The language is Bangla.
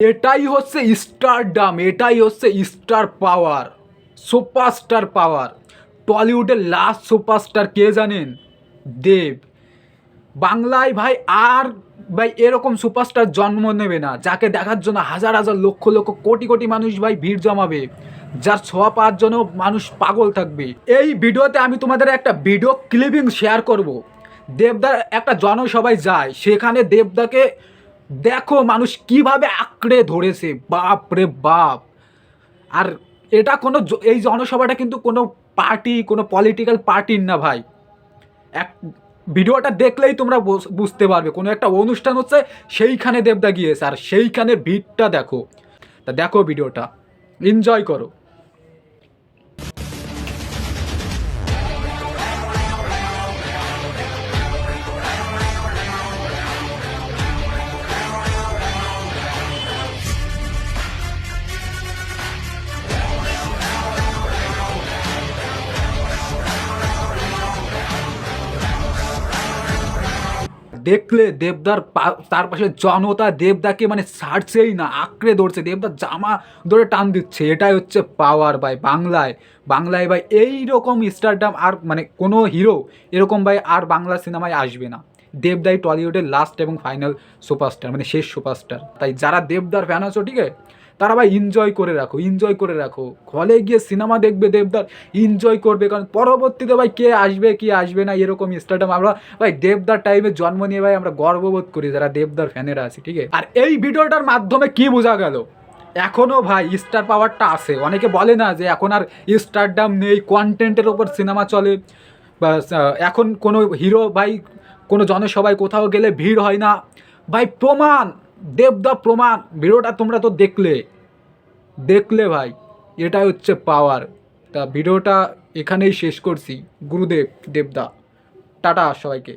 এটাই হচ্ছে স্টারডাম এটাই হচ্ছে স্টার পাওয়ার সুপারস্টার পাওয়ার টলিউডের লাস্ট সুপারস্টার কে জানেন? দেব। বাংলায় ভাই আর ভাই এরকম সুপারস্টার জন্ম নেবে না, যাকে দেখার জন্য হাজার হাজার লক্ষ লক্ষ কোটি কোটি মানুষ ভাই ভিড় জমাবে, যার ছোঁয়া পাওয়ার জন্য মানুষ পাগল থাকবে। এই ভিডিওতে আমি তোমাদের একটা ভিডিও ক্লিপিং শেয়ার করব। দেবদার একটা জনসভায় যায়, সেখানে দেবদাকে দেখো মানুষ কীভাবে আঁকড়ে ধরেছে, বাপ রে বাপ। আর এটা কোনো এই জনসভাটা কিন্তু কোনো পার্টি, কোনো পলিটিক্যাল পার্টির না ভাই। এক, ভিডিওটা দেখলেই তোমরা বুঝ- বুঝতে পারবে। কোনো একটা অনুষ্ঠান হচ্ছে, সেইখানে দেবদা গিয়েছে, আর সেইখানের ভিড়টা দেখো। তা দেখো ভিডিওটা। এনজয় করো। দেখলে দেবদার তার পাশে জনতা দেবদাকে মানে ছাড়ছেই না, আঁকড়ে ধরছে। দেবদার জামা ধরে টান দিচ্ছে। এটাই হচ্ছে পাওয়ার ভাই বাংলায়। বাংলায় ভাই এই রকম স্টারডাম আর মানে কোনো হিরো এরকম ভাই আর বাংলা সিনেমায় আসবে না। দেবদাই টলিউডের লাস্ট এবং ফাইনাল সুপারস্টার মানে শেষ সুপারস্টার তাই যারা দেবদার ফ্যান আছো, ঠিক আছে? তারা ভাই এনজয় করে রাখো এনজয় করে রাখো। হলে গিয়ে সিনেমা দেখবে দেবদার এনজয় করবে, কারণ পরবর্তীতে ভাই কে আসবে কে আসবে না, এরকম স্টারডাম আমরা ভাই দেবদার টাইমে জন্ম নিয়ে ভাই আমরা গর্ববোধ করি, যারা দেবদার ফ্যানেরা আছি ঠিক আছে আর এই ভিডিওটার মাধ্যমে কি বোঝা গেল? এখনও ভাই স্টার পাওয়ারটা আছে। অনেকে বলে না যে এখন আর স্টারডাম নেই কন্টেন্টের ওপর সিনেমা চলে। বা এখন কোনো হিরো ভাই, কোনো জনসভায় কোথাও গেলে ভিড় হয় না। ভাই প্রমাণ দেবদা প্রমাণ, ভিডিওটা তোমরা তো দেখলে। দেখলে ভাই, এটাই হচ্ছে পাওয়ার তা ভিডিওটা এখানেই শেষ করছি। গুরুদেব, দেবদা। টাটা সবাইকে।